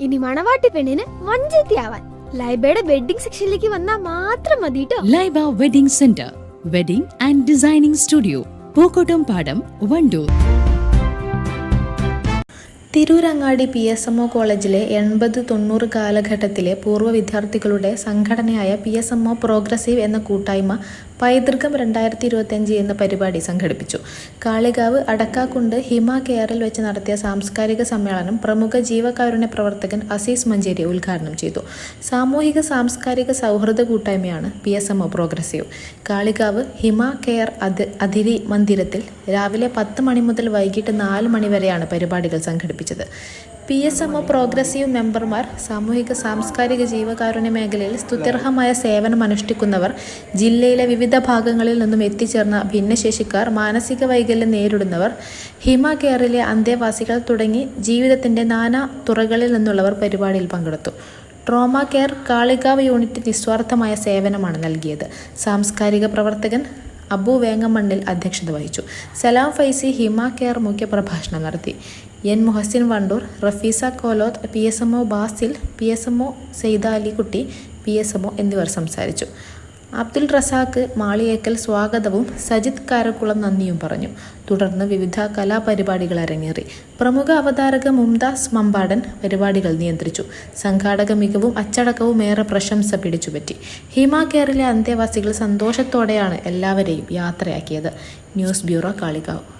ഇനി മണവാട്ടി പെണ്ണിന് വഞ്ചത്തിയാവാൻ ലൈബയുടെ വെഡിങ് സെക്ഷനിലേക്ക് വന്നാൽ മാത്രം മതി ട്ടോ. Laiba wedding centre wedding and designing studio Pookkottumpadam Wandoor. Tirurangadi P S M O കോളേജിലെ എൺപത് തൊണ്ണൂറ് കാലഘട്ടത്തിലെ പൂർവ വിദ്യാർത്ഥികളുടെ സംഘടനയായ P S M O progressive എന്ന കൂട്ടായ്മ പൈതൃകം രണ്ടായിരത്തി ഇരുപത്തിയഞ്ച് എന്ന പരിപാടി സംഘടിപ്പിച്ചു. കാളികാവ് അടക്കാക്കുണ്ട് ഹിമ കെയറിൽ വെച്ച് നടത്തിയ സാംസ്കാരിക സമ്മേളനം പ്രമുഖ ജീവകാരുണ്യ പ്രവർത്തകൻ അസീസ് മഞ്ചേരി ഉദ്ഘാടനം ചെയ്തു. സാമൂഹിക സാംസ്കാരിക സൗഹൃദ കൂട്ടായ്മയാണ് P S M O progressive. Kalikavu Hima care അതിരി മന്ദിരത്തിൽ രാവിലെ പത്ത് മണി മുതൽ വൈകിട്ട് നാല് മണി വരെയാണ് പരിപാടികൾ സംഘടിപ്പിച്ചത്. P S M O progressive മെമ്പർമാർ സാമൂഹിക സാംസ്കാരിക ജീവകാരുണ്യ മേഖലയിൽ സ്തുത്യർഹമായ സേവനം അനുഷ്ഠിക്കുന്നവർ ജില്ലയിലെ വിവിധ ഭാഗങ്ങളിൽ നിന്നും എത്തിച്ചേർന്ന ഭിന്നശേഷിക്കാർ മാനസിക വൈകല്യം നേരിടുന്നവർ ഹിമ കെയറിലെ അന്തേവാസികൾ തുടങ്ങി ജീവിതത്തിന്റെ നാനാ തുറകളിൽ നിന്നുള്ളവർ പരിപാടിയിൽ പങ്കെടുത്തു. ട്രോമ കെയർ കാളികാവ് യൂണിറ്റ് നിസ്വാർത്ഥമായ സേവനമാണ് നൽകിയത്. സാംസ്കാരിക പ്രവർത്തകൻ അബു വേങ്ങമണ്ണിൽ അധ്യക്ഷത വഹിച്ചു. സലാം ഫൈസി ഹിമ കെയർ മുഖ്യപ്രഭാഷണം നടത്തി. N Muhsin Wandoor Rafeesa Koloth P S M O Basil P S M O Saida Alikutty P S M O എന്നിവർ സംസാരിച്ചു. അബ്ദുൽ റസാഖ് മാളിയേക്കൽ സ്വാഗതവും സജിത് കാരക്കുളം നന്ദിയും പറഞ്ഞു. തുടർന്ന് വിവിധ കലാപരിപാടികൾ അരങ്ങേറി. പ്രമുഖ അവതാരക മുംതാസ് മമ്പാടൻ പരിപാടികൾ നിയന്ത്രിച്ചു. സംഘാടക മികവും അച്ചടക്കവും ഏറെ പ്രശംസ പിടിച്ചുപറ്റി. ഹിമ കെയറിലെ അന്തേവാസികൾ സന്തോഷത്തോടെയാണ് എല്ലാവരെയും യാത്രയാക്കിയത്. News bureau Kalikavu.